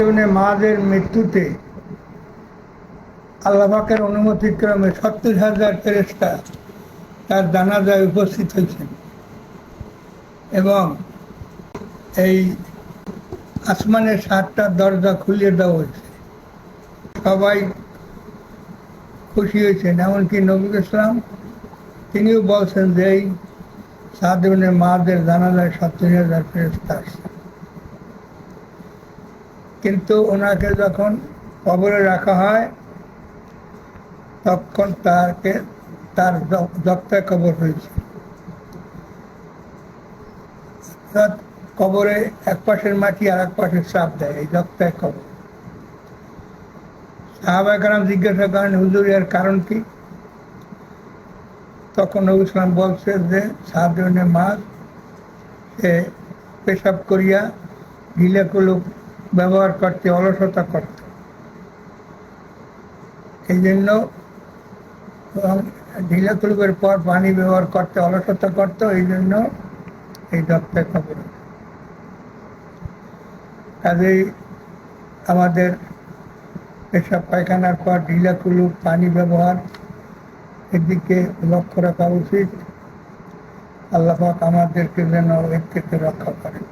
ইবনে মাদের মৃত্যুতে আল্লাহাকের অনুমতিক্রমে সত্তর হাজার ফেরেস্তা তার জানাজায় উপস্থিত হয়েছেন। এবং এই আসমানের সাতটা দরজা খুলিয়ে দেওয়া হয়েছে। সবাই খুশি হয়েছেন। এমনকি নবুল ইসলাম, তিনিও বলছেন যে এই সাধারণের মাদের জানাজায় সত্তর হাজার ফেরেস্তা আসছে। কিন্তু ওনাকে যখন কবরে রাখা হয়, তখন তাকে, তার দপ্তায় কবর হয়েছে। কবরে এক পাশের মাটি আর এক পাশের চাপ দেয়, এই দপ্তায় কবর। সাহাবাহাম জিজ্ঞাসা করেন, হুজুর, এর কারণ কি? তখন ইসলাম বলছে যে সাহায্যের মাছ সে পেশাব করিয়া ঢিলেকুলুক ব্যবহার করতে, অলসতা করত। এই জন্য ঢিলা তুলবের পর পানি ব্যবহার করতে, অলসতা করত এই জন্য এই দপ্তর খবর। কাজেই আমাদের পেশাব পায়খানার পর ঢিলা কুলুক পানি ব্যবহার এদিকে লক্ষ্য রাখা উচিত। আল্লাহ আমাদেরকে যেন এর থেকে রক্ষা করেন।